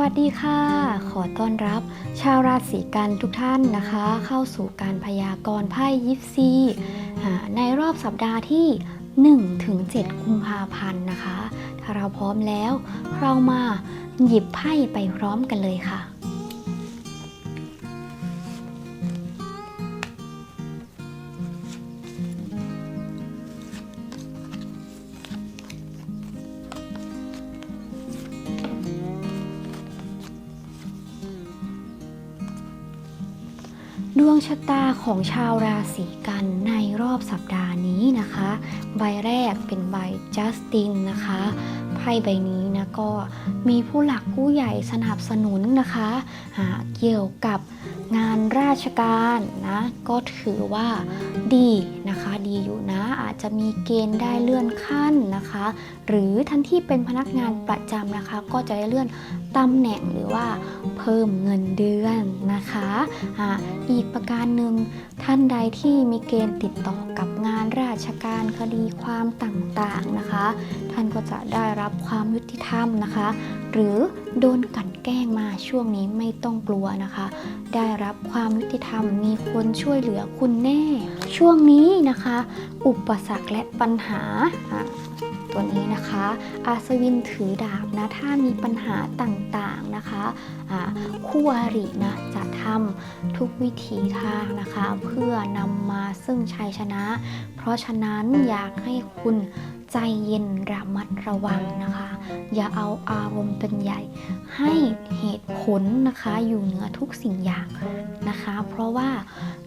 วัสดีค่ะ ขอต้อนรับ ชาวราศีกันทุกท่านนะคะ เข้าสู่การพยากรณ์ไพ่ยิปซีในรอบสัปดาห์ที่1ถึง7กุมภาพันธ์นะคะ ถ้าเราพร้อมแล้ว เรามาหยิบไพ่ไปพร้อมกันเลยค่ะ ดวงชะตาของชาวราศีกันในรอบสัปดาห์นี้นะคะ ใบแรกเป็นใบจัสตินนะคะ พ่ใบนี้นะก็มีผู้หลักผู้ใหญ่สนับสนุนนะคะอ่าเกี่ยวกับงานราชการนะก็ถือว่าดีนะคะดีอยู่นะอาจจะมีเกณฑ์ได้เลื่อนขั้นนะคะ หรือท่านที่เป็นพนักงานประจำนะคะ ก็จะได้เลื่อนตำแหน่งหรือว่าเพิ่มเงินเดือนนะคะอ่าอีกประการหนึ่งท่านใดที่มีเกณฑ์ติดต่อกับงานราชการคดีความต่างๆนะคะ ท่านก็จะได้รับความยุติธรรมนะคะ หรือโดนกลันแกล้งมาช่วงนี้ไม่ต้องกลัวนะคะ ได้รับความยุติธรรมมีคนช่วยเหลือคุณแน่ ช่วงนี้นะคะ อุปสรรคและปัญหาตัวนี้นะคะ อาสวินถือดาบนะถ้ามีปัญหาต่างๆนะคะคู่อรินะจะทำทุกวิถีทางนะคะ เพื่อนำมาซึ่งชัยชนะ เพราะฉะนั้นอยากให้คุณใจเย็นระมัดระวังนะคะ อย่าเอาอารมณ์เป็นใหญ่ ให้เหตุผลนะคะอยู่เหนือทุกสิ่งอย่างนะคะ เพราะว่า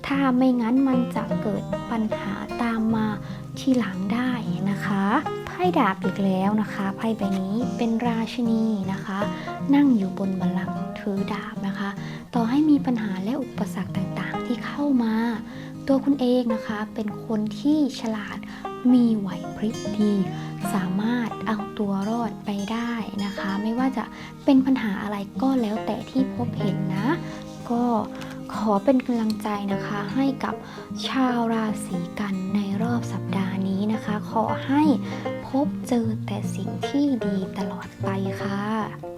ถ้าไม่งั้นมันจะเกิดปัญหาตามมา ทีหลังได้นะคะไพ่ดาบอีกแล้วนะคะไพ่ใบนี้เป็นราชินีนะคะ นั่งอยู่บนบัลลังก์ถือดาบนะคะ ต่อให้มีปัญหาและอุปสรรคต่างๆ ที่เข้ามา ตัวคุณเองนะคะเป็นคนที่ฉลาดมีไหวพริบดี สามารถเอาตัวรอดไปได้นะคะ ไม่ว่าจะเป็นปัญหาอะไรก็แล้วแต่ที่พบเห็นนะ ก็ ขอเป็นกำลังใจนะคะให้กับชาวราศีกันในรอบสัปดาห์นี้นะคะ ขอให้พบเจอแต่สิ่งที่ดีตลอดไปค่ะ